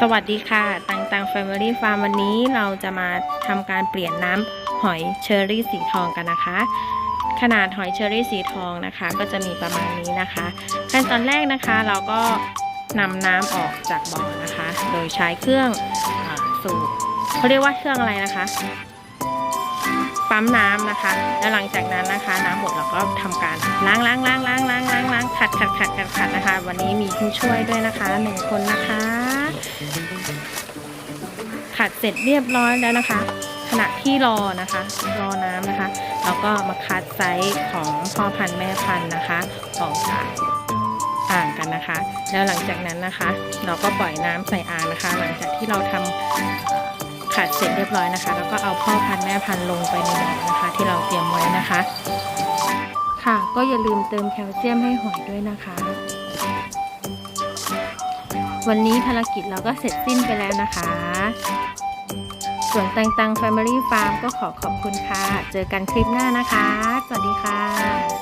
สวัสดีค่ะ ตังตัง Family Farm วันนี้เราจะมาทำการเปลี่ยนน้ำหอยเชอรี่สีทองกันนะคะ ขนาดหอยเชอรี่สีทองนะคะ ก็จะมีประมาณนี้นะคะขั้นตอนแรกนะคะเราก็นำน้ำออกจากบ่อนะคะ โดยใช้เครื่องอสูบเขาเรียกว่าเครื่องอะไรนะคะ ปั๊มน้ำนะคะ แล้วหลังจากนั้นนะคะ น้ำหมดเราก็ทำการล้างล้างล้างล้างล้างล้างล้างขัดขัดขัดขัดขัดนะคะ วันนี้มีผู้ช่วยด้วยนะคะหนึ่งคนนะคะ ขัดเสร็จเรียบร้อยแล้วนะคะ ขณะที่รอนะคะ รอน้ำนะคะเราก็มาคัดไซส์ของพ่อพันธุ์แม่พันธุ์นะคะออกจากอ่างกันนะคะ แล้วหลังจากนั้นนะคะ เราก็ปล่อยน้ำใส่อ่างนะคะ หลังจากที่เราทำเอ่อขัดเสร็จเรียบร้อยนะคะ แล้วก็เอาพ่อพันธุ์แม่พันธุ์ลงไปในบ่อนะคะ ที่เราเตรียมไว้นะคะ ค่ะก็อย่าลืมเติมแคลเซียมให้หอยด้วยนะคะ วันนี้ภารกิจเราก็เสร็จสิ้นไปแล้วนะคะ ส่วนตังตัง Family Farm ก็ขอขอบคุณค่ะ เจอกันคลิปหน้านะคะ สวัสดีค่ะ